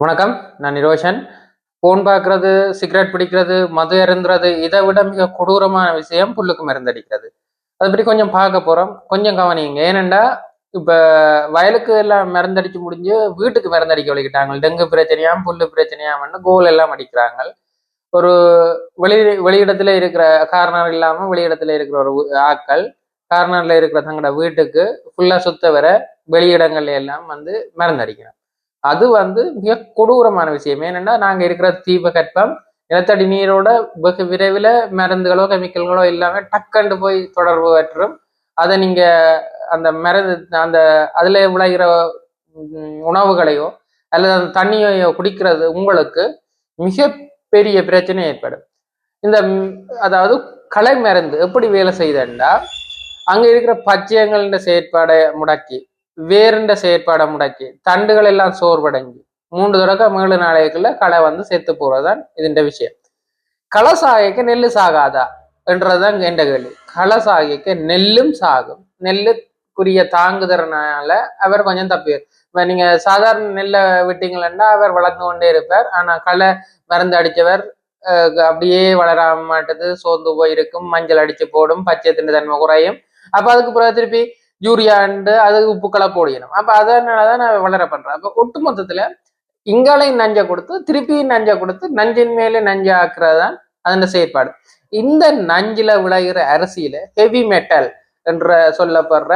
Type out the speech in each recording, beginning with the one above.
வணக்கம் நான் நிரோஷன். ஃபோன் பார்க்கறது சிகரெட் பிடிக்கிறது மது அருந்துறது இதை விட மிக கொடூரமான விஷயம் புல்லுக்கு மருந்தடிக்கிறது அதை பற்றி கொஞ்சம் பார்க்க போகிறோம் கொஞ்சம் கவனிங்க ஏனெண்டா இப்போ வயலுக்கு எல்லாம் மருந்தடிச்சு முடிஞ்சு வீட்டுக்கு மருந்தடிக்க வலிக்கிட்டாங்க டெங்கு பிரச்சனையாம் புல்லு பிரச்சனையாமன்னு கோல் எல்லாம் அடிக்கிறாங்க. ஒரு வெளி வெளியிடத்துல இருக்கிற காரணம் இல்லாமல் வெளியிடத்துல இருக்கிற ஒரு வு- ஆட்கள் இருக்கிற தங்களோட வீட்டுக்கு ஃபுல்லாக சுத்த வர வெளியிடங்கள்ல எல்லாம் வந்து மருந்தடிக்கிறாங்க அது வந்து மிக கொடூரமான விஷயம். ஏனென்னா நாங்கள் இருக்கிற தீபகற்பம் நிலத்தடி நீரோட வெகு விரைவில் மருந்துகளோ கெமிக்கல்களோ இல்லாமல் டக்கண்டு போய் தொடர்பு பெற்றும் அதை நீங்கள் அந்த மருந்து அந்த அதில் விளைகிற உணவுகளையோ அல்லது அந்த தண்ணியையோ குடிக்கிறது உங்களுக்கு மிக பெரிய பிரச்சனை ஏற்படும். இந்த அதாவது களை மருந்து எப்படி வேலை செய்யுதுண்டா அங்கே இருக்கிற பச்சையங்கள்ன்ற செயற்பாடை முடக்கி வேறுண்ட செயற்பாடை முடக்கி தண்டுகள் எல்லாம் சோர்வடங்கி மூன்று தொடக்க மேலு நாளைக்குள்ள களை வந்து செத்து போறதுதான் இதுன்ற விஷயம். களை சாகைக்கு நெல்லு சாகாதா? என்றதுதான் என்ற கேள்வி. களை சாகைக்கு நெல்லும் சாகும். நெல்லுக்குரிய தாங்குதறனால அவர் கொஞ்சம் தப்பி நீங்க சாதாரண நெல்லை விட்டீங்களா அவர் வளர்ந்து கொண்டே இருப்பார். ஆனா களை மருந்து அடிச்சவர் அஹ், அப்படியே வளராம மாட்டது சோர்ந்து போயிருக்கும் மஞ்சள் அடிச்சு போடும் பச்சை திண்டு தன்மை குறையும். அப்ப அதுக்கு பிறகு திருப்பி யூரியாண்டு அது உப்புக்களை போடணும் அப்ப அதனாலதான் நான் வளர பண்றேன். அப்போ ஒட்டு மொத்தத்தில் இங்காலையும் நஞ்சை கொடுத்து திருப்பியும் நஞ்சை கொடுத்து நஞ்சின் மேலே நஞ்சை ஆக்குறது தான் அதன் செயற்பாடு. இந்த நஞ்சில் விளைகிற அரிசியில ஹெவி மெட்டல் என்ற சொல்லப்படுற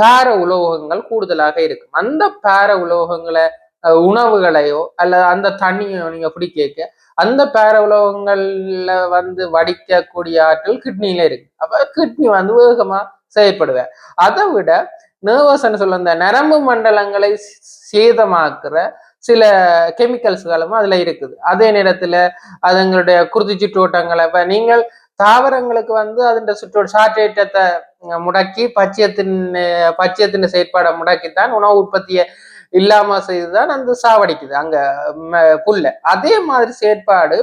பார உலோகங்கள் கூடுதலாக இருக்கும். அந்த பார உலோகங்களை உணவுகளையோ அல்லது அந்த தண்ணியோ நீங்க குடிக்க அந்த பேர உலோகங்கள்ல வந்து வடிக்கக்கூடிய ஆற்றல் கிட்னில இருக்கு. அப்ப கிட்னி வந்து வேகமா செயல்படுவேன். அதை விட நர்வஸ்ன்னு சொல்ல இந்த நரம்பு மண்டலங்களை சேதமாக்குற சில கெமிக்கல்ஸ்களும் அதுல இருக்குது. அதே நேரத்துல அதுங்களுடைய குருதி சுற்றோட்டங்களை இப்ப நீங்கள் தாவரங்களுக்கு வந்து அதன் சுற்று சாற்றேற்றத்தை முடக்கி பச்சையத்தின் பச்சையத்தின் செயற்பாடை முடக்கித்தான் உணவு உற்பத்தியை இல்லாம செய்துதான் அந்த சாவடிக்குது. அங்க புல்ல. அதே மாதிரி செயற்பாடு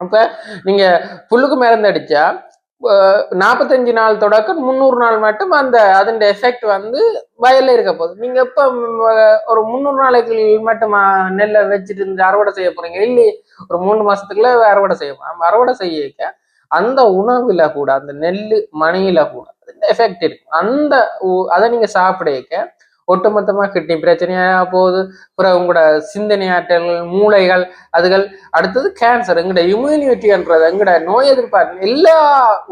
இப்ப நீங்க புல்லுக்கு மருந்து அடிச்சா நாற்பத்தஞ்சு நாள் தொடக்கம் முந்நூறு நாள் மட்டும் அந்த அதன் எஃபெக்ட் வந்து வயல்ல இருக்க போகுது. நீங்க இப்ப ஒரு முந்நூறு நாளைக்கு மட்டும் நெல்லை வச்சுட்டு இருந்து அறுவடை செய்ய போறீங்க? இல்லை ஒரு மூணு மாசத்துக்குள்ள அறுவடை செய்ய அறுவடை செய்ய அந்த உணவுல கூட அந்த நெல் மணியில கூட எஃபெக்ட் இருக்கு. அந்த உ- அதை நீங்க சாப்பிடக்க ஒட்டுமொத்தமா கிட்னி பிரச்சனையா போகுது. அப்புறம் உங்களோட சிந்தனை ஆற்றல்கள் மூளைகள் அதுகள் அடுத்தது கேன்சர் எங்கட இம்யூனிட்டின்றது எங்கட நோய் எதிர்ப்பார்ப்பு எல்லா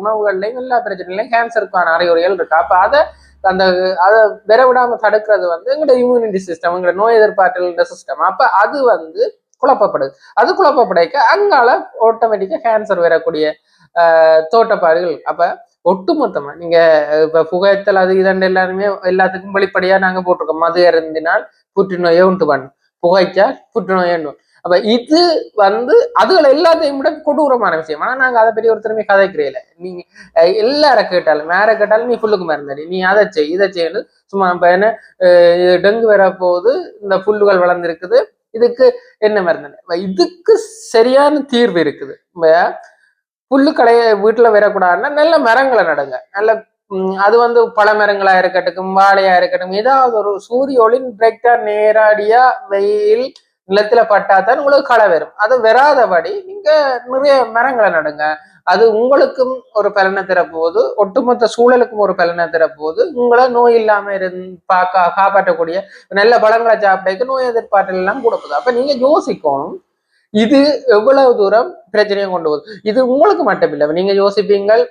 உணவுகள்லையும் எல்லா பிரச்சனைகளையும் கேன்சருக்கான அறிகுறிகள் இருக்கு. அப்ப அதை அந்த அதை விரவிடாம தடுக்கிறது வந்து எங்கட இம்யூனிட்டி சிஸ்டம் எங்கட நோய் எதிர்ப்பாற்றல் சிஸ்டம் அப்ப அது வந்து குழப்பப்படுது. அது குழப்பப்படைக்க அங்கால ஆட்டோமேட்டிக்கா கேன்சர் வரக்கூடிய தோட்டப்பாடுகள் அப்ப ஒட்டுமொத்தமா. நீங்க இப்ப புகைத்தல் அது இதண்டு எல்லாருமே எல்லாத்துக்கும் வெளிப்படையா நாங்க போட்டிருக்கோம். மது அருந்தினால் புற்றுநோயை உண்டு பண்ணும் புகைச்சா புற்றுநோயை உண்டு அப்ப இது வந்து அதுகள் எல்லாத்தையும் விட கொடூரமான விஷயம். ஆனா நாங்க அதை பெரிய ஒருத்தருமே கதைக்கிறீல நீங்க அஹ், எல்லார கேட்டாலும் யார கேட்டாலும் நீ புல்லுக்கு மருந்தடி நீ அதை செய் இதை செய்யணும் சும்மா இப்ப என்ன டெங்கு வர போகுது இந்த புல்லுகள் வளர்ந்துருக்குது இதுக்கு என்ன மருந்து இதுக்கு சரியான தீர்வு இருக்குது. இப்ப புல்லு கடைய வீட்டில் வரக்கூடாதுன்னா நல்ல மரங்களை நடுங்க. நல்ல அது வந்து பல மரங்களாக இருக்கட்டும் வாழையாக இருக்கட்டும் ஏதாவது ஒரு சூரிய ஒளின் டிரெக்டா நேரடியா வெயில் நிலத்துல பட்டாதான் உங்களுக்கு களை வரும். அது வராதபடி நீங்க நிறைய மரங்களை நடுங்க. அது உங்களுக்கும் ஒரு பலனை தரப்போகுது. ஒட்டுமொத்த சூழலுக்கும் ஒரு பலனை தரப்போகுது. உங்களை நோய் இல்லாம இருந்து பார்க்க காப்பாற்றக்கூடிய நல்ல பழங்களை சாப்பிட்டதுக்கு நோய் எதிர்ப்பாற்றல் எல்லாம் கூட போகுது அப்ப நீங்க யோசிக்கணும். இது எவ்வளவு தூரம் பிரச்சனையை கொண்டு போகுது? இது உங்களுக்கு மட்டும் இல்லை நீங்க யோசிப்பீங்கள்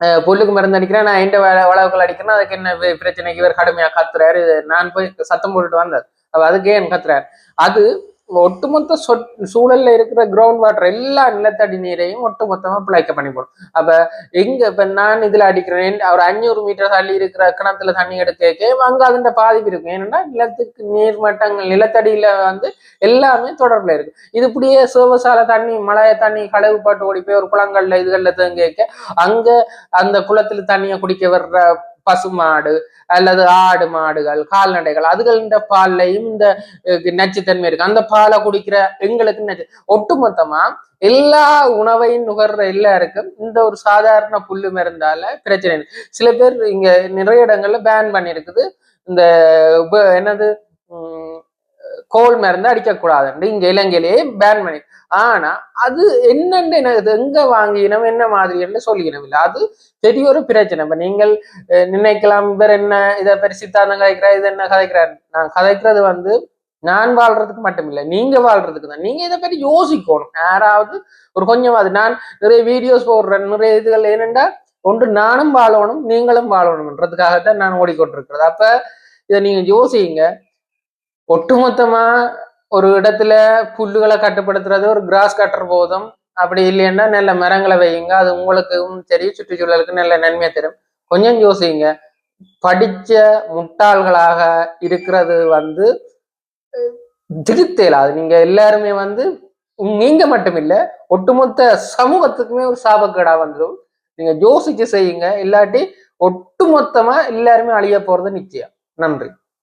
அஹ் புல்லுக்கு மருந்து அடிக்கிறேன் நான் எந்த வளவுகள் அடிக்கிறேன் அதுக்கு என்ன பிரச்சனைக்கு இவர் கடுமையா கத்துறாரு? நான் போய் சத்தம் போட்டுட்டு வந்தார் அப்ப அதுக்கு கத்துறாரு? அது ஒட்டுமொத்த சொட் சூழல்ல இருக்கிற கிரவுண்ட் வாட்டர் எல்லா நிலத்தடி நீரையும் ஒட்டுமொத்தமா பிழைக்க பண்ணி போடும் அப்ப எங்க இப்ப நான் இதுல அடிக்கிறேன் ஒரு அஞ்சூறு மீட்டர் தள்ளி இருக்கிற கிணத்துல தண்ணி எடுக்க அங்க அதுன்ற பாதிப்பு இருக்கும். ஏன்னா நிலத்துக்கு நீர் மட்டங்கள் நிலத்தடியில வந்து எல்லாமே தொடர்புல இருக்கு. இது இப்படியே சிவசால தண்ணி மழைய தண்ணி களவு பாட்டு ஓடி போய் ஒரு குளங்கள்ல இதுகள்ல தேங்க அங்க அந்த குளத்துல தண்ணியை குடிக்க வர்ற பசுமாடு அல்லது ஆடு மாடுகள் கால்நடைகள் அதுகளின் பால்லையும் இந்த நச்சுத்தன்மை இருக்கு. அந்த பாலை குடிக்கிற எங்களுக்கு நச்சு ஒட்டுமொத்தமா எல்லா உணவையும் நுகர்ற எல்லாருக்கும் இந்த ஒரு சாதாரண புல்லு மருந்தால பிரச்சனை சில பேர் இங்க நிறைய இடங்கள்ல பேன் பண்ணியிருக்குது இந்த உப- என்னது உம், கோல் மருந்து அடிக்கக்கூடாதுன்னு இங்க இலங்கையிலேயே பேன் பண்ணி ஆனா அது என்னென்று எனக்கு எங்க வாங்கினோம் என்ன மாதிரின்னு சொல்லிக்கணும் இல்லை. அது பெரிய ஒரு பிரச்சனை. இப்ப நீங்கள் நினைக்கலாம் இவர் என்ன இதை பெரிய சித்தாந்தம் கதைக்கிறா இது என்ன கதைக்கிறார். நான் கதைக்கிறது வந்து நான் வாழ்றதுக்கு மட்டும் இல்லை நீங்க வாழ்றதுக்கு தான். நீங்க இதை பற்றி யோசிக்கணும். யாராவது ஒரு கொஞ்சம் அது நான் நிறைய வீடியோஸ் போடுறேன் நிறைய இதுகள் என்னண்டா ஒன்று நானும் வாழணும் நீங்களும் வாழணும்ன்றதுக்காகத்தான் நான் ஓடிக்கொண்டிருக்கிறது. அப்ப இதை நீங்க யோசிங்க. ஒட்டுமொத்தமா ஒரு இடத்துல புல்லுகளை கட்டுப்படுத்துறது ஒரு கிராஸ் கட்டர் போதும். அப்படி இல்லைன்னா நல்ல மரங்களை வையுங்க. அது உங்களுக்கும் சரி சுற்றுச்சூழலுக்கு நல்ல நன்மையை தரும். கொஞ்சம் யோசிங்க. படிச்ச முட்டாள்களாக இருக்கிறது வந்து அஹ், திருத்தேல அது நீங்க எல்லாருமே வந்து நீங்க மட்டும் இல்லை ஒட்டுமொத்த சமூகத்துக்குமே ஒரு சாபக்கேடா வந்துடும். நீங்க யோசிச்சு செய்யுங்க. இல்லாட்டி ஒட்டுமொத்தமா எல்லாருமே அழிய போறது நிச்சயம். நன்றி.